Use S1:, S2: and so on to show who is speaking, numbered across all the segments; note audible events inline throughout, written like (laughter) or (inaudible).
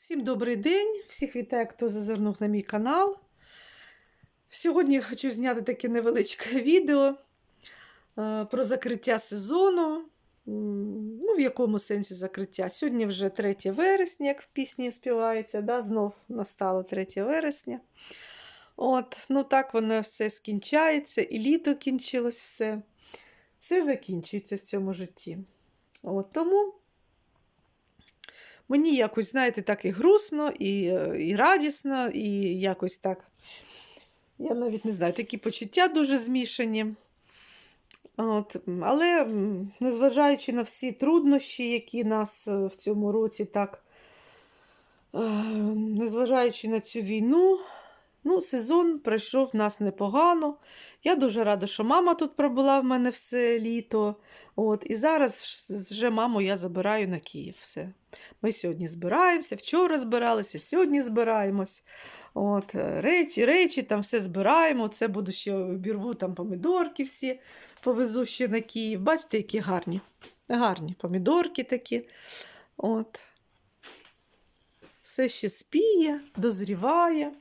S1: Всім добрий день! Всіх вітаю, хто зазирнув на мій канал. Сьогодні я хочу зняти таке невеличке відео е, про закриття сезону. Ну, в якому сенсі закриття? Сьогодні вже 3 вересня, як в пісні співається, да? знов настало 3 вересня. От, ну так воно все скінчається, і літо кінчилось все. Все закінчується в цьому житті. От, тому Мені якось, знаєте, так і грустно, і, е, і радісно, і якось так. Я навіть не знаю, такі почуття дуже змішані. От, але незважаючи на всі труднощі, які нас е, в цьому році так, е, незважаючи на цю війну, ну, сезон пройшов в нас непогано. Я дуже рада, що мама тут пробула в мене все літо. От, і зараз вже маму я забираю на Київ. Все. Ми сьогодні збираємося, вчора збиралися, сьогодні збираємось. От, е, речі, речі, там все збираємо. Це буду ще обірву там помідорки всі, повезу ще на Київ. Бачите, які гарні. Гарні помідорки такі. От. Все ще спіє, дозріває.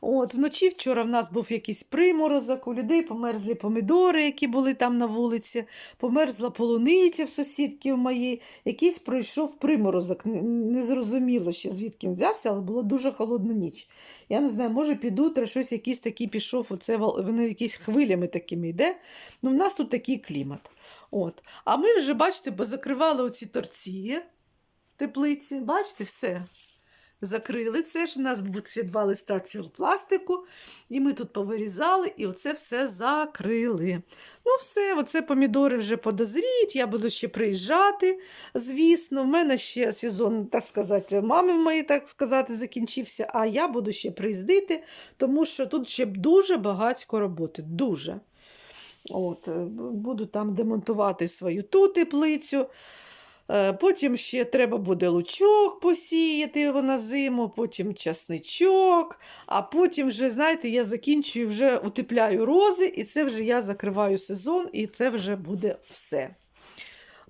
S1: От, вночі вчора в нас був якийсь приморозок, у людей померзлі помідори, які були там на вулиці, померзла полуниця в сусідки моїй, якийсь пройшов приморозок. Не- Не ще звідки він взявся, але було дуже холодна ніч. Я не знаю, може під утро щось якийсь такий пішов, оце воно якісь хвилями такими йде. Ну, в нас тут такий клімат. От. А ми вже, бачите, позакривали оці торці теплиці. Бачите, все. Закрили це ж. У нас будуть ще два листа цього пластику, і ми тут повирізали, і оце все закрили. Ну, все, оце помідори вже подозріють, я буду ще приїжджати, звісно. В мене ще сезон, так сказати, мами моєї, так сказати, закінчився, а я буду ще приїздити, тому що тут ще дуже багатько роботи. Дуже. От, е, буду там демонтувати свою ту теплицю. Е, Потім ще треба буде лучок посіяти його на зиму, потім часничок, а потім вже, знаєте, я закінчую, вже утепляю рози, і це вже я закриваю сезон, і це вже буде все.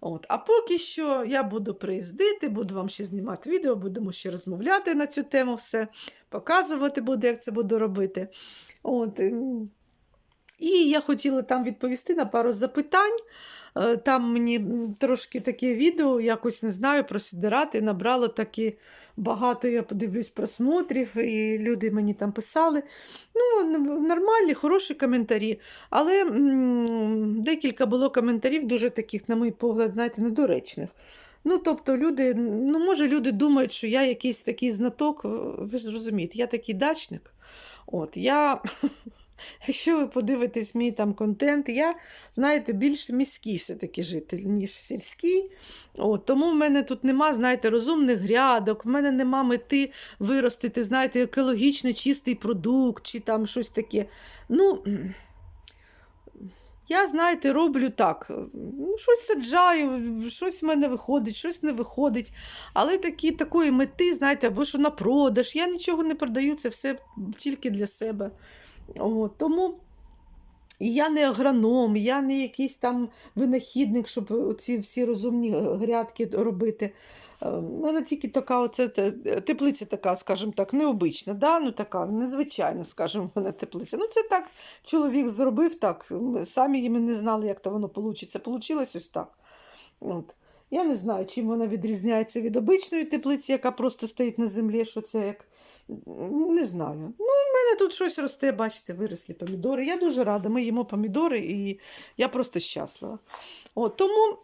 S1: От. А поки що я буду приїздити, буду вам ще знімати відео, будемо ще розмовляти на цю тему, все, показувати буду, як це буду робити. От. ем, І я хотіла там відповісти на пару запитань. Е, Там мені трошки таке відео, якось не знаю, про сідирати набрало таки багато, я подивлюсь, просмотрів, і люди мені там писали. Ну, нормальні, хороші коментарі. Але м, декілька було коментарів, дуже таких, на мій погляд, знаєте, недоречних. Ну, тобто, люди, ну, може, люди думають, що я якийсь такий знаток, ви ж розумієте, я такий дачник. От, я (laughs) Якщо ви подивитесь мій там контент, я, знаєте, більш міський все-таки житель, ніж сільський. От, тому в мене тут нема, знаєте, розумних грядок, в мене нема мети виростити, знаєте, екологічно чистий продукт чи там щось таке. Ну, я, знаєте, роблю так. Ну, щось саджаю, щось в мене виходить, щось не виходить. Але такі, такої мети, знаєте, або що на продаж. Я нічого не продаю, це все тільки для себе. От, тому я не агроном, я не якийсь там винахідник, щоб ці всі розумні грядки робити. Е, У мене тільки така оце, теплиця така, скажімо так, необична, да? ну, така, незвичайна, скажімо, в мене теплиця. Ну, це так чоловік зробив так. Самі ми не знали, як то воно вийде. Получилось ось так. От. Я не знаю, чим вона відрізняється від обичної теплиці, яка просто стоїть на землі, що це як. Не знаю. Ну, в мене тут щось росте, бачите, вирослі помідори. Я дуже рада. Ми їмо помідори, і я просто щаслива. От, тому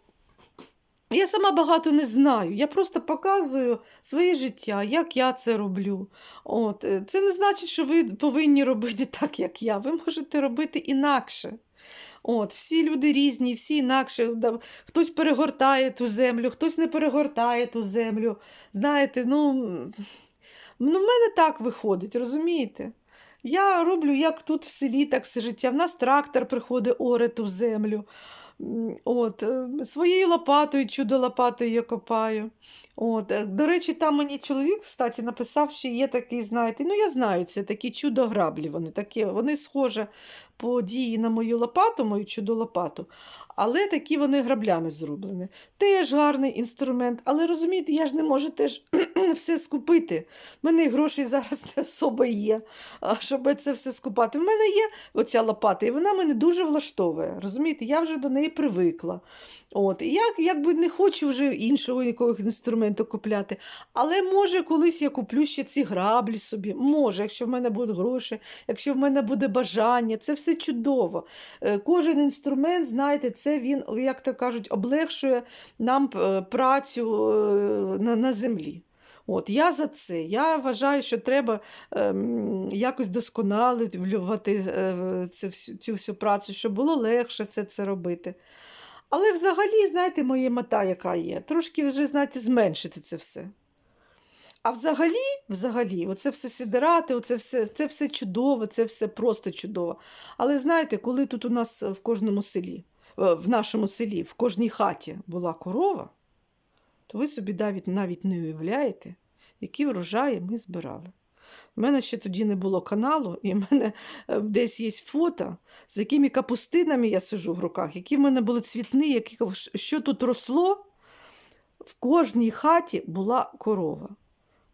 S1: я сама багато не знаю. Я просто показую своє життя, як я це роблю. От, е, це не значить, що ви повинні робити так, як я. Ви можете робити інакше. От, всі люди різні, всі інакше. Хтось перегортає ту землю, хтось не перегортає ту землю. Знаєте, ну, ну в мене так виходить, розумієте? Я роблю як тут в селі, так все життя. В нас трактор приходить оре ту землю. От, е, своєю лопатою, чудо лопатою я копаю. От, е, до речі, там мені чоловік, кстати, написав, що є такий, знаєте, ну я знаю, це такі чудо-граблі. Вони такі, вони схожі по дії на мою лопату, мою чудо-лопату, але такі вони граблями зроблені. Теж гарний інструмент, але розумієте, я ж не можу теж все скупити. У мене і грошей зараз не особо є, щоб це все скупати. В мене є оця лопата, і вона мене дуже влаштовує. Розумієте, я вже до неї привикла. От, і я якби не хочу вже іншого якогось інструменту купляти. Але може колись я куплю ще ці граблі собі. Може, якщо в мене будуть гроші, якщо в мене буде бажання, це все чудово. Е, Кожен інструмент, знаєте, це він, як то кажуть, облегшує нам е, працю е, на, на землі. От, я за це. Я вважаю, що треба ем, якось досконалювати е, цю, всю- цю всю працю, щоб було легше це, це робити. Але взагалі, знаєте, моя мета, яка є, трошки вже, знаєте, зменшити це все. А взагалі, взагалі, оце все сідирати, оце все, це все чудово, це все просто чудово. Але знаєте, коли тут у нас в кожному селі, в нашому селі, в кожній хаті була корова, то ви собі навіть, навіть не уявляєте, які врожаї ми збирали. У мене ще тоді не було каналу, і в мене е, десь є фото, з якими капустинами я сижу в руках, які в мене були цвітні, які, що тут росло. В кожній хаті була корова.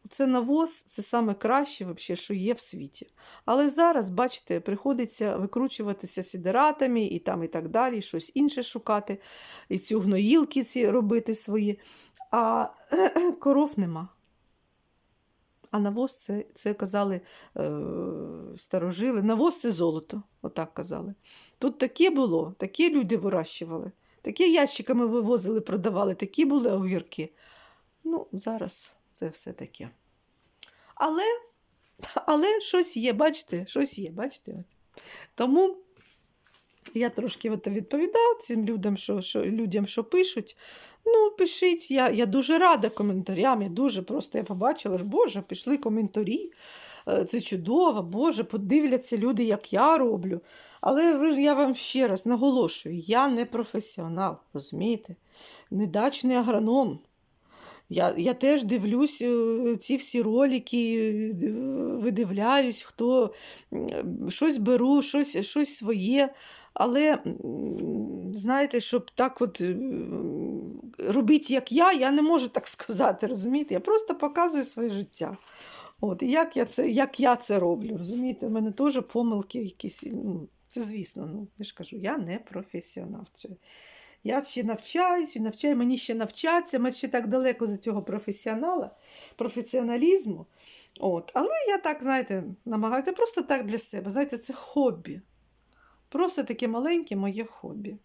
S1: Це навоз, це саме краще, вообще, що є в світі. Але зараз, бачите, приходиться викручуватися сідератами і там і так далі, щось інше шукати, і ці гноїлки ці робити свої. А (clears throat) коров нема. А навоз це, це казали е, старожили. Навоз це золото, отак казали. Тут таке було, такі люди вирощували, такі ящиками вивозили, продавали, такі були огірки. Ну, зараз це все таке. Але, але щось є, бачите, щось є, бачите. От. Тому я трошки от відповідав цим людям, що, що, людям, що пишуть. Ну, пишіть, я, я дуже рада коментарям. Я дуже просто я побачила, ж, Боже, пішли коментарі. е, Це чудово, Боже, подивляться люди, як я роблю. Але я вам ще раз наголошую: я не професіонал, розумієте? Недачний агроном. Я, я теж дивлюсь е, ці всі ролики, е, видивляюсь, хто щось беру, щось, щось своє. Але знаєте, щоб так от е, робити, як я, я не можу так сказати, розумієте? Я просто показую своє життя. От, і як я це, як я це роблю, розумієте? У мене теж помилки якісь. Ну, це звісно, ну, я ж кажу, я не професіонал. Я ще навчаюсь і навчаю, мені ще навчатися, ми ще так далеко до цього професіонала, професіоналізму. От. Але я так, знаєте, намагаюся просто так для себе. Знаєте, це хобі. Просто таке маленьке моє хобі.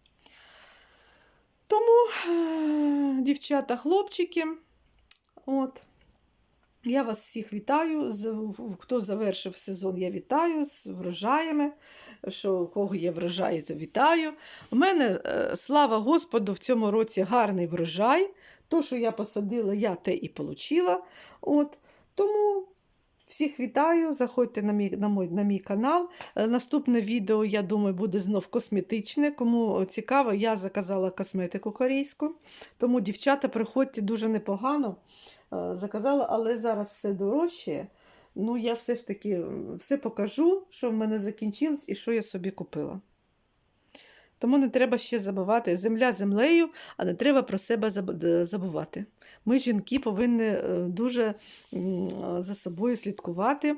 S1: Тому, е, дівчата, хлопчики, от. Я вас всіх вітаю. Хто завершив сезон, я вітаю з врожаями. Що у кого є врожаї, то вітаю. У мене, е, слава Господу, в цьому році гарний врожай. То, що я посадила, я те і отримала. От. Тому всіх вітаю. Заходьте на мій, на мій, на мій канал. Е, Наступне відео, я думаю, буде знов косметичне. Кому цікаво, я заказала косметику корейську. Тому, дівчата, приходьте дуже непогано. Е, Заказала, але зараз все дорожче. Ну, я все ж таки все покажу, що в мене закінчилось і що я собі купила. Тому не треба ще забувати. Земля землею, а не треба про себе забувати. Ми, жінки, повинні е, дуже е, за собою слідкувати,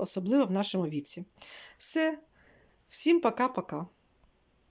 S1: особливо в нашому віці. Все, всім пока-пока.